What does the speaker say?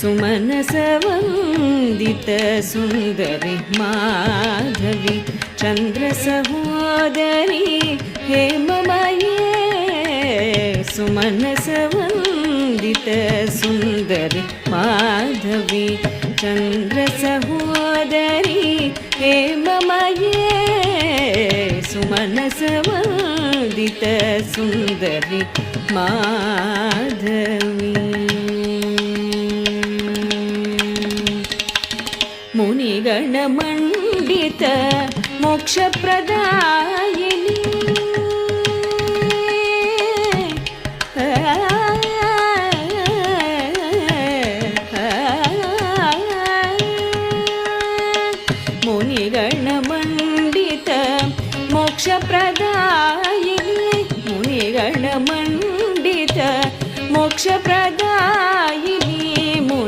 सुमनसवन्दितसुन्दरि Madhavi चन्द्रसहोदरी हेममये सुमनसवन्दितसुन्दरि Madhavi चन्द्रसहोदरी हेममये सुमनसवन्दितसुन्दरि Madhavi मुनिगणमण्डित मोक्षप्रदायिनि मुनिगणमण्डित मोक्षप्रदायिनि मुनिगणमण्डित मोक्षप्रदा